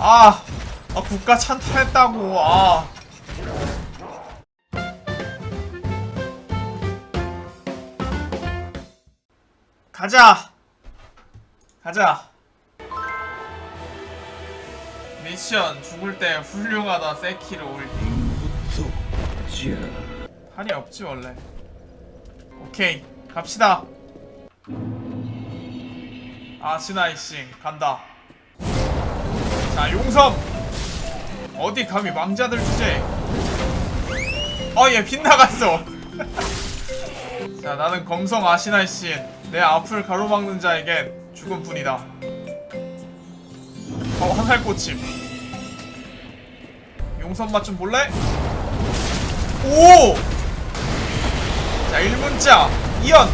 아, 아 국가 찬탈했다고. 아. 가자. 가자. 미션 죽을 때 훌륭하다 세키로 올. 한이 없지 원래. 오케이 갑시다. 아 시나이싱 간다. 자 용섬 어디 감히 망자들 주제. 어얘 빗나갔어. 자 나는 검성 아시나이신 내 앞을 가로막는 자에겐 죽음뿐이다. 어 화살꽃임. 용선 맛 좀 볼래? 오! 자, 1문자, 2연!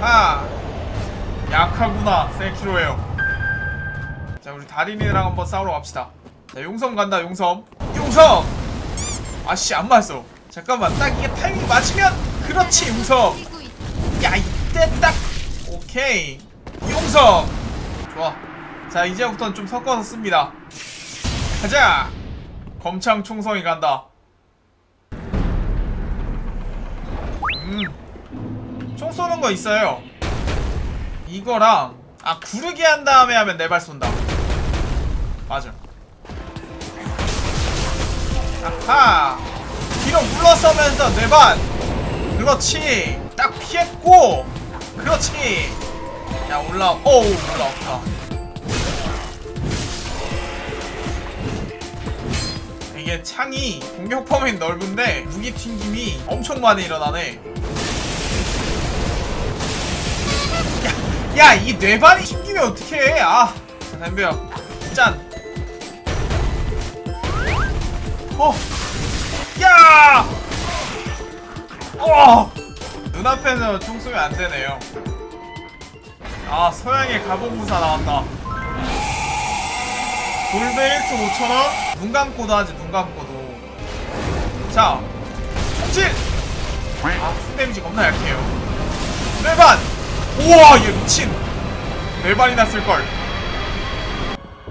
아하! 약하구나, 세키로에요. 자, 우리 달인이랑 한번 싸우러 갑시다. 자, 용섬 간다, 용섬. 용섬! 아씨, 안 맞았어. 잠깐만, 딱 이게 타이밍 맞으면, 그렇지, 용섬! 야, 이때 딱! 오케이. 용섬! 좋아. 자, 이제부터는 좀 섞어서 씁니다. 가자! 검창 총성이 간다. 음. 총 쏘는 거 있어요. 이거랑 아 구르기 한 다음에 하면 네발 쏜다. 맞아. 아하. 뒤로 물러서면서 네 발. 그렇지. 딱 피했고. 그렇지. 야 올라. 오 올라왔다. 이게 창이 공격 범위 넓은데 무기 튕김이 엄청 많이 일어나네. 야, 야, 이 뇌발이 튕기면 어떡해? 아, 자, 담배야, 짠. 어, 야, 어, 눈앞에서 총 쏘면 안 되네요. 아, 서양의 가보무사 나왔다. 골드 1초 5천원? 눈 감고도 하지 눈 감고도 자 총질! 아 데미지 겁나 약해요 뇌반! 우와 얘 미친 뇌반이나 쓸걸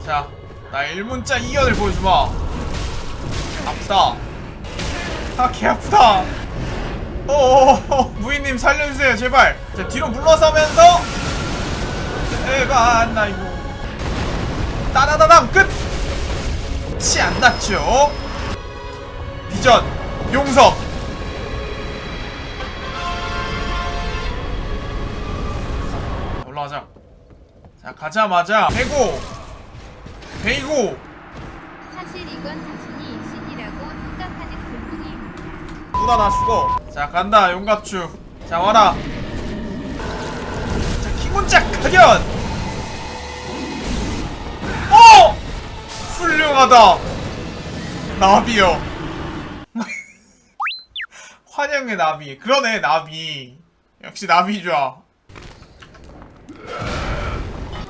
자 나 1문자 2연을 보여주마 아프다. 아 개 아프다. 어어어 무인님 살려주세요 제발. 자 뒤로 물러서면서. 뇌반 나 이거. 따다다당 끝! 치 안 났죠? 비전 용성 올라가자. 자 가자마자 배고. 베이고. 사실 이건 자신이 신이라고 생각하는 부분이에요. 누나 나 죽어. 자 간다 용갑추 자 와라. 자 기문짝 가련 어! 훌륭하다. 나비요. 환영의 나비. 그러네 나비. 역시 나비좌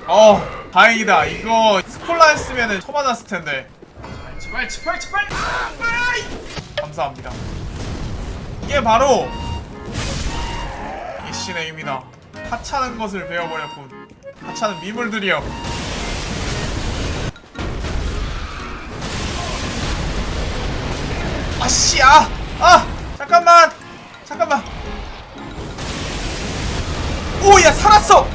어 다행이다. 이거 스콜라 했으면은 처맞았을 텐데. 제발 제발 제발. 아이! 감사합니다 이게 바로 이 신의 힘이다. 하찮은 것을 배워버렸군. 하찮은 미물들이여. 아씨, 아! 아! 잠깐만! 잠깐만! 오, 야, 살았어!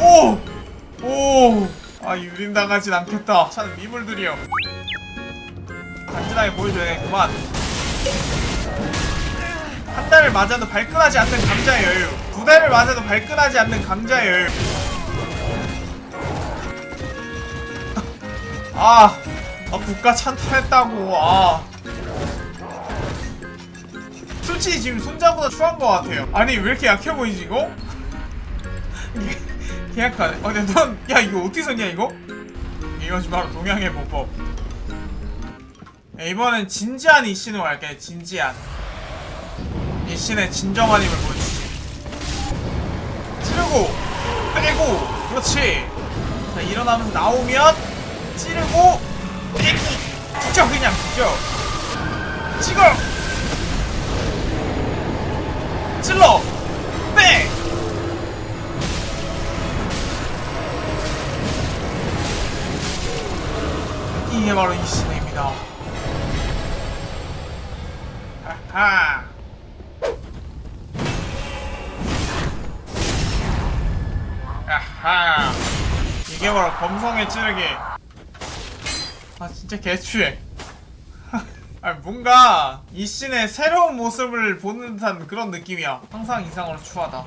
오! 오! 아, 유린당하진 않겠다. 하찮은 미물들이여. 간지나게 보여줘야겠구만. 한 달을 맞아도 발끈하지 않는 감자의 여유. 두 달을 맞아도 발끈하지 않는 감자의 여유. 아, 아 국가 찬탈했다고. 아. 솔직히 지금 손자보다 추한 것 같아요. 아니 왜 이렇게 약해 보이지 이거? 계약하네. 어 근데 넌야 이거 어떻게 썼냐 이거? 이것이 바로 동양의 보법. 네, 이번엔 진지한 이씨는 갈게 진지한 이 신의 진정한 힘을 보여주지. 찌르고 빼고 그렇지. 자 일어나면서 나오면 찌르고 빼기 죽여 그냥 죽여 찍어! 찔러! 빼 이게 바로 이 신입니다. 하하! 바로 검성의 찌르기. 아 진짜 개추해. 아 뭔가 이 씬의 새로운 모습을 보는 듯한 그런 느낌이야. 항상 이상으로 추하다.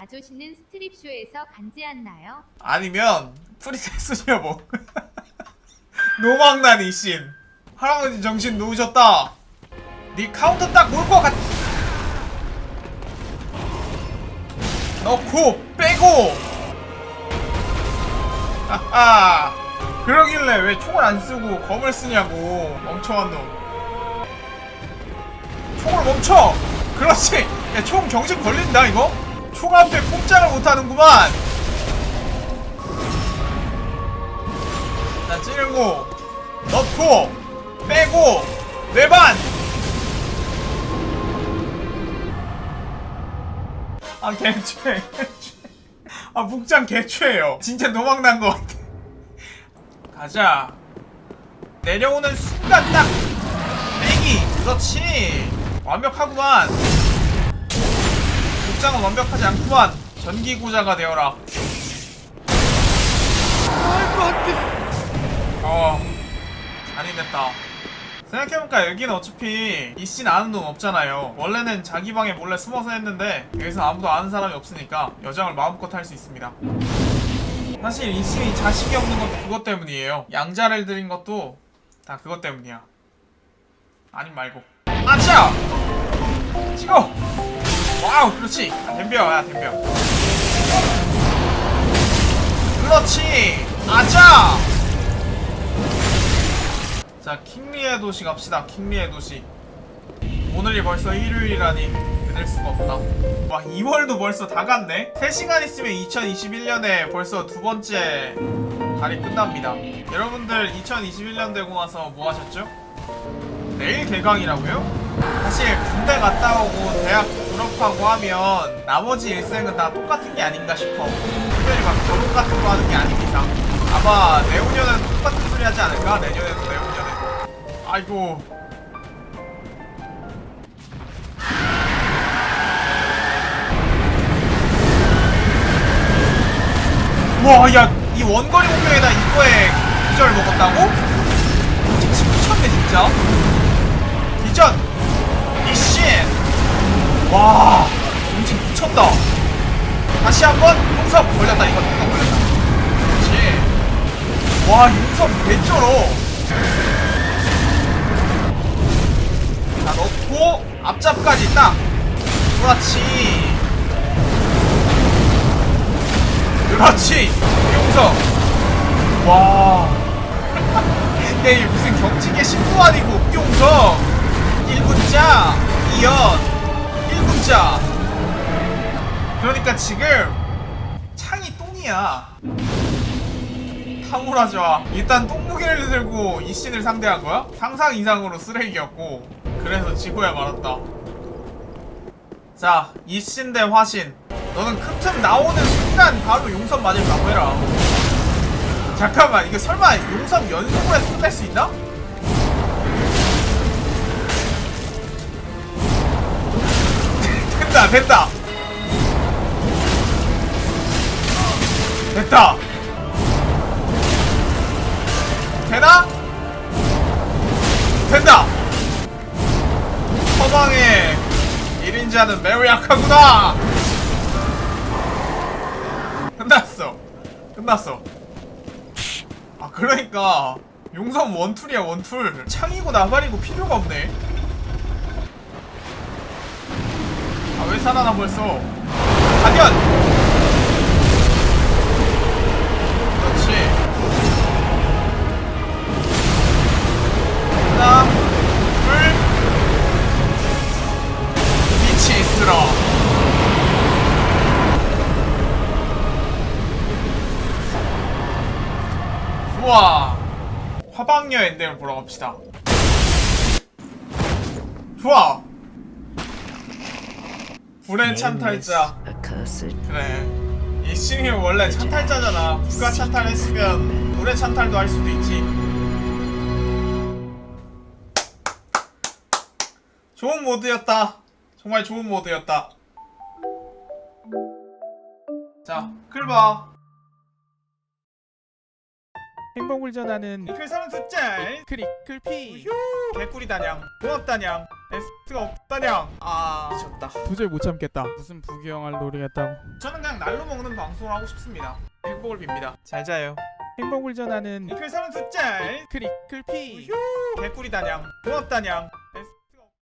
아저씨는 스트립쇼에서 간지않나요? 아니면 프리섹스 여보 노망난 이씬 할아버지 정신 놓으셨다 네 카운터 딱 올 것 같... 넣고 빼고 하하 그러길래 왜 총을 안 쓰고 검을 쓰냐고 멍청한 놈. 총을 멈춰! 그렇지! 야, 총 정신 걸린다 이거? 총 앞에 꼼짝을 못하는구만! 자 찌르고 넣고 빼고 외반! 아 개최 아 북장 개최예요. 진짜 노망난 것 같아. 가자. 내려오는 순간 딱 빼기. 그렇지. 완벽하구만. 북장은 완벽하지 않구만. 전기고자가 되어라. 어. 잔인했다 생각해보니까 여기는 어차피 이씬 아는 돈 없잖아요. 원래는 자기 방에 몰래 숨어서 했는데 여기서 아무도 아는 사람이 없으니까 여장을 마음껏 할 수 있습니다. 사실 이 씬이 자식이 없는 것도 그것 때문이에요. 양자를 들인 것도 다 그것 때문이야. 아님 말고. 아차! 찍어! 와우 그렇지. 아, 덤벼. 야 덤벼. 그렇지. 아자 자 킹리의 도시 갑시다. 킹리의 도시. 오늘이 벌써 일요일이라니 믿을 수가 없다. 와 2월도 벌써 다 갔네? 3시간 있으면 2021년에 벌써 두 번째 달이 끝납니다. 여러분들 2021년 되고 나서 뭐 하셨죠? 내일 개강이라고요? 사실 군대 갔다 오고 대학 졸업하고 하면 나머지 일생은 다 똑같은 게 아닌가 싶어. 특별히 막 결혼 같은 거 하는 게 이상 아마 내후년은 똑같은 소리 하지 않을까? 내년에도 내후년에도 아이고 와, 야, 이 원거리 공격에다 이거에 기절 먹었다고? 진짜 미쳤네, 진짜. 기전! 이씨! 와, 정신 미쳤다. 다시 한 번, 용섭 걸렸다, 이거 걸렸다. 그렇지. 와, 용섭 개쩔어. 자, 넣고, 앞잡까지 딱. 그렇지. 그렇지. 용성 와. 이게 무슨 경직의 신부 아니고 용성 1분자 2연. 1분자. 그러니까 지금 창이 똥이야. 탕후라좋아 일단 똥무게를 들고 이 씬을 상대한 거야? 상상 이상으로 쓰레기였고 그래서 지고야 말았다 자, 이신 대 화신. 너는 큰 틈 나오는 순간 바로 용선 맞을 각오해라. 잠깐만, 이게 설마 용선 연속으로 해서 끝낼 수 있나? 됐다, 됐다. 됐다. 되나? 1인자는 매우 약하구나! 끝났어. 끝났어. 아, 그러니까. 용성 원툴이야, 원툴. 창이고 나발이고 필요가 없네. 아, 왜 살아나 벌써? 가련! 그렇지. 하나, 탐방녀 엔딩을 보러 갑시다. 좋아. 불엔 찬탈자. 그래. 이 신이 원래 찬탈자잖아. 국가 찬탈했으면 노래 찬탈도 할 수도 있지. 좋은 모드였다. 정말 좋은 모드였다. 자, 글 봐. 행복을 전하는 이클 사람 듣자. 크리클피 개꿀이다냥. 고맙다냥. S가 없다냥. 아, 미쳤다. 도저히 못 참겠다 무슨 부귀영화를 노리겠다고 저는 그냥 날로 먹는 방송을 하고 싶습니다. 행복을 빕니다. 잘 자요. 행복을 전하는 이클 사람 듣자. 크리클피 개꿀이다냥. 고맙다냥.